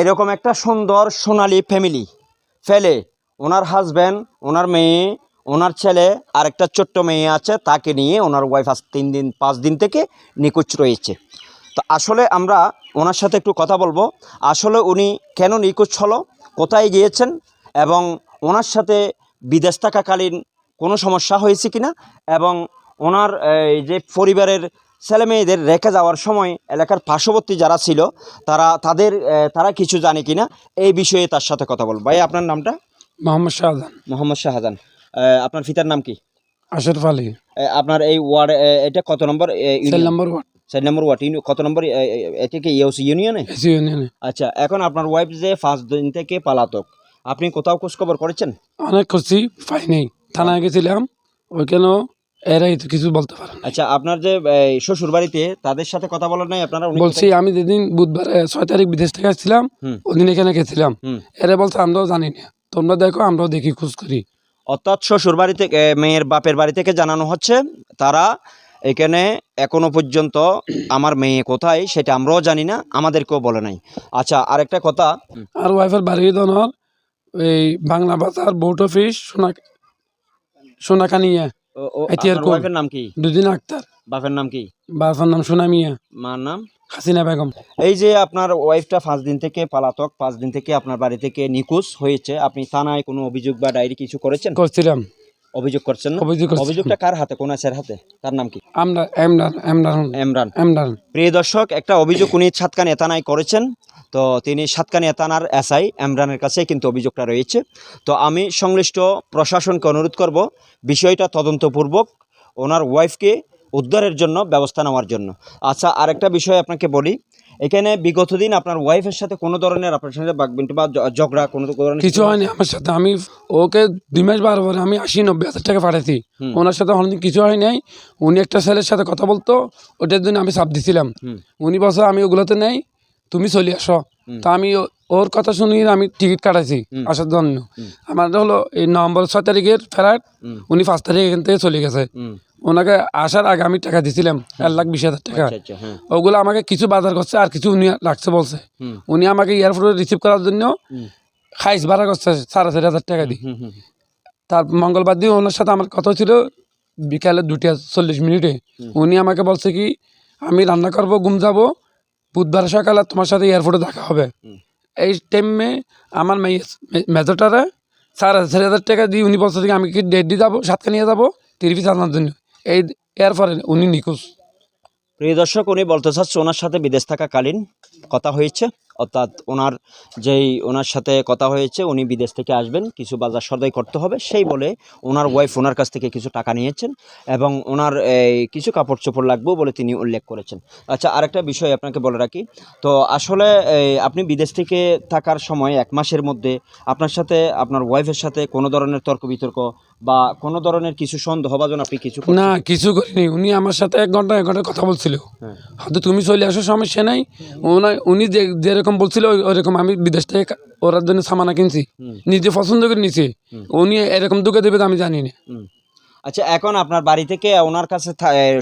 এরকম একটা সুন্দর সোনালী ফ্যামিলি ফেলে, ওনার হাজব্যান্ড ওনার মেয়ে, ওনার ছেলে আর একটা ছোট্ট মেয়ে আছে, তাকে নিয়ে ওনার ওয়াইফ আজ তিন দিন, পাঁচ দিন থেকে নিখোঁজ রয়েছে। তো আসলে আমরা ওনার সাথে একটু কথা বলব। আসলে উনি কেন নিখোঁজ হলো, কোথায় গিয়েছেন, এবং ওনার সাথে বিদেশ থাকাকালীন কোনো সমস্যা হয়েছে কিনা, এবং ওনার, এই যে পরিবারের ছেলে মেয়েদের রেখে যাওয়ার সময় এলাকার পার্শ্ববর্তী যারা ছিল তারা তাদের তারা কিছু জানে কিনা এই বিষয়ে তার সাথে কথা বলব। ভাই আপনার নামটা? মোহাম্মদ শাহজাহান। মোহাম্মদ শাহজাহান। আপনার পিতার নাম কি? আশরফ আলী। আপনার এই ওয়ার্ড এটা কত নম্বর? নম্বর ওয়ার্ড চার নম্বর ওয়ার্ড কত নম্বর? এটা কি ইউসি ইউনিয়নে? ইউনিয়নে। আচ্ছা এখন আপনার ওয়াইফ যে পাঁচ দিন থেকে পালাতক আপনি কোথাও খোঁজ খবর করেছেন? অনেক খুশি পাই নেই থানায় গেছিলাম ওইখানেও এরাই তো কিছু বলতে পারে আচ্ছা আপনার যে শ্বশুর বাড়িতে তাদের সাথে কথা বলার নাই আপনারা? বলছি আমি যেদিন বুধবার ছয় তারিখ বিদেশ থেকে আসছিলাম ওদিন এখানে গেছিলাম। এরা বলছে আমরাও জানি না। তোমরা দেখো আমরাও দেখি খোঁজ করি। অর্থাৎ শ্বশুর বাড়ি থেকে মেয়ের বাপের বাড়ি থেকে জানানো হচ্ছে তারা এখানে এখনও পর্যন্ত আমার মেয়ে কোথায় সেটা আমরাও জানি না আমাদেরকেও বলে নাই। আচ্ছা আরেকটা কথা। আর ওয়াইফের বাড়ি দনর এই বাংলা বাজার বোর্ড অফিস সোনা সোনাকানিয়া। নাম কি? দুদিন আক্তার। বাপের নাম কি? নাম মার নাম? হাসিনা বেগম। এই যে আপনার ওয়াইফটা পাঁচ দিন থেকে পালাতক পাঁচ দিন থেকে আপনার বাড়ি থেকে নিখোঁজ হয়েছে আপনি থানায় কোনো অভিযোগ বা ডায়েরি কিছু করেছেন? করছিলাম। অভিযোগ করছেন না? অভিযোগ করছিলাম। অভিযোগটা কার হাতে? কোন স্যার হাতে? তার নাম কি? আমরা এমরান এমরান এমরান। এমরান। প্রিয় দর্শক একটা অভিযোগ উনি সাতকানি থানায় করেছেন। তো তিনি সাতকানি থানার এসআই এমরানের কাছে কিন্তু অভিযোগটা রয়েছে। তো আমি সংশ্লিষ্ট প্রশাসনকে অনুরোধ করব বিষয়টা তদন্তপূর্বক ওনার ওয়াইফকে উদ্ধারের জন্য ব্যবস্থা নেওয়ার জন্য। আচ্ছা আরেকটা বিষয় আপনাকে বলি। এখানে বিগত দিন আপনার ওয়াইফের সাথে কোনো ধরনের আপনার সাথে বাগবিন্ট বা ঝগড়া কোনো ধরনের কিছু হয়নি আমার সাথে। আমি ওকে দুই মাস বার পরে আমি আশি নব্বই হাজার টাকা পাঠাইছি। ওনার সাথে অনেকদিন কিছু হয় নাই। উনি একটা ছেলের সাথে কথা বলতো। ওটার জন্য আমি চাপ দিছিলাম। উনি বলছে আমি ওগুলোতে নেই। তুমি চলে আসো। তা আমি ওর কথা শুনি আমি টিকিট কাটাইছি আসার জন্য। আমার হলো এই নভেম্বর ছয় তারিখের ফ্লাইট। উনি পাঁচ তারিখ এখান থেকে চলে গেছে। ওনাকে আসার আগে আমি টাকা দিছিলাম এক লাখ বিশ হাজার টাকা। আচ্ছা আচ্ছা হ্যাঁ। ওগুলো আমাকে কিছু বাজার করছে আর কিছু উনি রাখছে বলছে। উনি আমাকে এয়ারপোর্টে রিসিভ করার জন্য খাইস ভাড়া করছে সাড়ে চারি হাজার টাকা দিই তার মঙ্গলবার দিন ওনার সাথে আমার কথা ছিল বিকালে দুটা চল্লিশ মিনিটে। উনি আমাকে বলছে কি আমি রান্না করব ঘুম যাব বুধবার সকালে তোমার সাথে এয়ারপোর্টে দেখা হবে। এই টাইমে আমার মেয়ে মেজরটারে সাড়ে চারি হাজার টাকা দিয়ে উনি বলছে আমি কি ডেট দিয়ে যাব সাতখানিয়ে নিয়ে যাব তিরিশ আনার জন্য। এই এরপরে উনি নিখোঁজ। প্রিয় দর্শক উনি বলতে চাচ্ছে ওনার সাথে বিদেশ থাকাকালীন কথা হয়েছে। অর্থাৎ ওনার যেই ওনার সাথে কথা হয়েছে উনি বিদেশ থেকে আসবেন কিছু বাজার সদাই করতে হবে। সেই বলে ওনার ওয়াইফ ওনার কাছ থেকে কিছু টাকা নিয়েছেন এবং ওনার এই, কিছু কাপড় চোপড় লাগবেও বলে তিনি উল্লেখ করেছেন। আচ্ছা আরেকটা বিষয় আপনাকে বলে রাখি। তো আসলে আপনি বিদেশ থেকে থাকার সময় এক মাসের মধ্যে আপনার সাথে আপনার ওয়াইফের সাথে কোনো ধরনের তর্ক বিতর্ক বা কোন ধরনের কিছু সন্দেহভাজন আপনি কিছু না কিছু করিনি। উনি আমার সাথে এক ঘণ্টা এক ঘণ্টা কথা বলছিল। হ্যাঁ। হয়তো তুমি চলে আসো সমস্যা নাই। উনি যে যেরকম বলছিল ওই- ওরকম আমি বিদেশ থেকে ওরার জন্য সামানা কিনছি। নিজে পছন্দ করে নিছি। উনি এরকম দুঃখে দেবে তো আমি জানি না। আচ্ছা এখন আপনার বাড়ি থেকে ওনার কাছে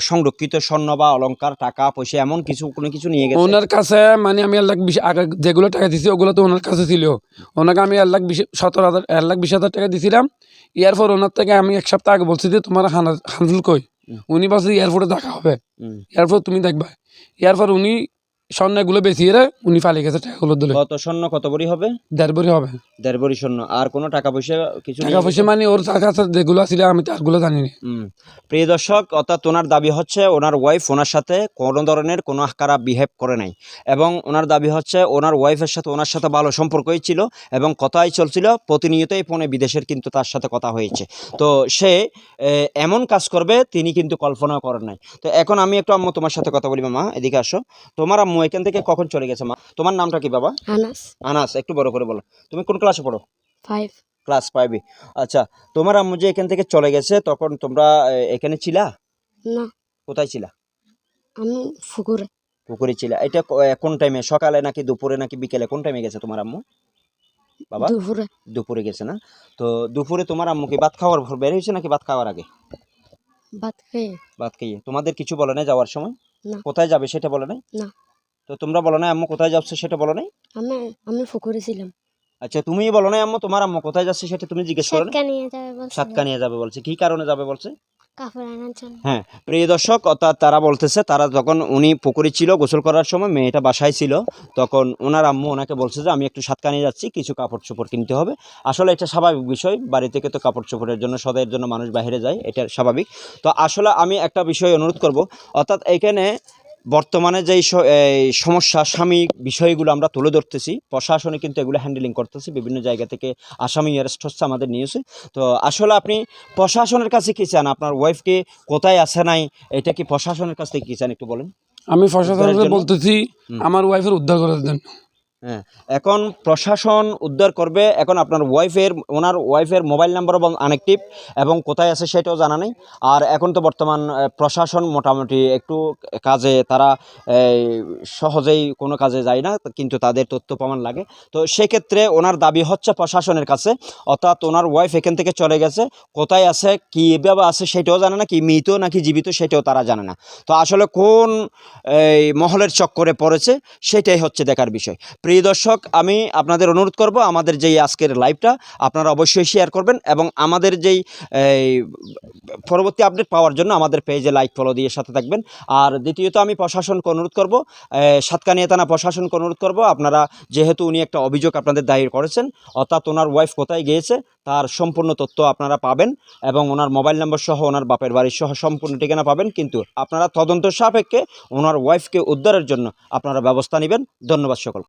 সংরক্ষিত স্বর্ণ বা অলংকার টাকা পয়সা এমন কিছু কোনো কিছু নিয়ে গেছে? ওনার কাছে মানে আমি এক লাখ বিশ আগে যেগুলো টাকা দিছি ওগুলো তো ওনার কাছে ছিল। ওনাকে আমি এক লাখ বিশ সতেরো হাজার এক লাখ বিশ হাজার টাকা দিছিলাম। এরপর ওনার থেকে আমি এক সপ্তাহ আগে বলছি যে তোমার হানা- হানফুল কই? উনি বলছে এয়ারপোর্টে দেখা হবে। এরপর তুমি দেখবা। এরপর উনি স্বর্ণগুলো বেশি রে উনি পালিয়ে গেছে টাকাগুলো দিলে কত স্বর্ণ কত বড়ি হবে? দেড় বড়ি হবে। দেড় বড়ি স্বর্ণ। আর কোনো টাকা পয়সা কিছু টাকা পয়সা মানে ওর কাছে যেগুলো ছিল আমি তারগুলো জানি না। প্রিয় দর্শক অর্থাৎ ওনার দাবি হচ্ছে ওনার ওয়াইফ ওনার সাথে কোনো ধরনের কোনো খারাপ বিহেভ করে নাই। এবং ওনার দাবি হচ্ছে ওনার ওয়াইফের সাথে ওনার সাথে ভালো সম্পর্কই ছিল এবং কথাই চলছিল প্রতিনিয়তই ফোনে বিদেশের কিন্তু তার সাথে কথা হয়েছে। তো সে এমন কাজ করবে তিনি কিন্তু কল্পনা করেন নাই। তো এখন আমি একটু আম্মু তোমার সাথে কথা বলি মামা এদিকে আসো। তোমার আম্মু এখান থেকে কখন চলে গেছে মা? তোমার নামটা কি বাবা? আনাস। আনাস একটু বড় করে বলো। তুমি কোন ক্লাসে পড়ো? ফাইভ ক্লাস ফাইভে আচ্ছা তোমার আম্মু যে এখান থেকে চলে গেছে তখন তোমরা এখানে ছিলা? না। কোথায় ছিলা? আমি ফুকুরে পুকুরে ছিলা। এটা কোন টাইমে সকালে নাকি দুপুরে নাকি বিকেলে? কোন টাইমে গেছে তোমার আম্মু? বাবা? দুপুরে। দুপুরে গেছে না? তো দুপুরে তোমার আম্মু কি ভাত খাওয়ার পর বের হয়েছে নাকি ভাত খাওয়ার আগে? ভাত খেয়ে। ভাত খাইয়ে তোমাদের কিছু বলে না যাওয়ার সময়? কোথায় যাবে সেটা বলে নাই? না। তো তোমরা বলো না আম্মু কোথায় যাচ্ছে সেটা বলো নাই? আমি আমি পুকুরে ছিলাম। আচ্ছা তুমিই বলো না আম্মু তোমার আম্মু কোথায় যাচ্ছে সেটা তুমি জিজ্ঞেস করো সাতকা নিয়ে যাবে বলছিল সাতকা নিয়ে যাবে বলছে কি কারণে যাবে বলছে? কাপড় আনার জন্য। হ্যাঁ প্রিয় দর্শক অর্থাৎ তারা বলতেছে তারা যখন উনি পুকুরে ছিল গোসল করার সময় মেয়েটা বাসায় ছিল তখন ওনার আম্মু ওনাকে বলছে যে আমি একটু সাতকানি যাচ্ছি কিছু কাপড় চোপড় কিনতে হবে। আসলে এটা স্বাভাবিক বিষয় বাড়ি থেকে তো কাপড় চোপড়ের জন্য সদাইয়ের জন্য মানুষ বাইরে যায় এটা স্বাভাবিক। তো আসলে আমি একটা বিষয় অনুরোধ করব অর্থাৎ এখানে বর্তমানে যে সমস্যা সাময়িক বিষয়গুলো আমরা তুলে ধরতেছি প্রশাসনে কিন্তু এগুলো হ্যান্ডেলিং করতেছি বিভিন্ন জায়গা থেকে আসামি অ্যারেস্ট হচ্ছে আমাদের নিউজে তো আসলে আপনি প্রশাসনের কাছে কী চান? আপনার ওয়াইফকে কোথায় আসে নাই? এটা কি প্রশাসনের কাছ থেকে কী চান একটু বলেন? আমি প্রশাসনকে বলতেছি আমার ওয়াইফের উদ্ধার করার জন্য। হ্যাঁ এখন প্রশাসন উদ্ধার করবে, এখন আপনার ওয়াইফের, ওনার ওয়াইফের মোবাইল নাম্বার এবং আনেকটিভ এবং কোথায় আছে সেটাও জানা নেই। আর এখন তো বর্তমান প্রশাসন মোটামুটি একটু কাজে, তারা সহজেই কোনো কাজে যায় না, কিন্তু তাদের তথ্য প্রমাণ লাগে। তো সেক্ষেত্রে ওনার দাবি হচ্ছে প্রশাসনের কাছে, অর্থাৎ ওনার ওয়াইফ এখান থেকে চলে গেছে, কোথায় আছে কীভাবে আছে সেটাও জানে না, কি মৃত নাকি জীবিত সেটাও তারা জানে না। তো আসলে কোন মহলের চক্করে পড়েছে, সেটাই হচ্ছে দেখার বিষয়। প্রিয় দর্শক, আমি আপনাদের অনুরোধ করব আমাদের যেই আজকের লাইভটা আপনারা অবশ্যই শেয়ার করবেন এবং আমাদের যেই পরবর্তী আপডেট পাওয়ার জন্য আমাদের পেজে লাইক ফলো দিয়ে সাথে থাকবেন। আর দ্বিতীয়ত আমি প্রশাসনকে অনুরোধ করব সাতকানিয়া থানা প্রশাসনকে অনুরোধ করব, আপনারা যেহেতু উনি একটা অভিযোগ আপনাদের দায়ের করেছেন, অর্থাৎ ওনার ওয়াইফ কোথায় গিয়েছে, তার সম্পূর্ণ তথ্য আপনারা পাবেন এবং ওনার মোবাইল নম্বর সহ ওনার বাপের বাড়ির সহ সম্পূর্ণ ঠিকানা পাবেন। কিন্তু আপনারা তদন্ত সাপেক্ষে ওনার ওয়াইফকে উদ্ধারের জন্য আপনারা ব্যবস্থা নেবেন। ধন্যবাদ সকল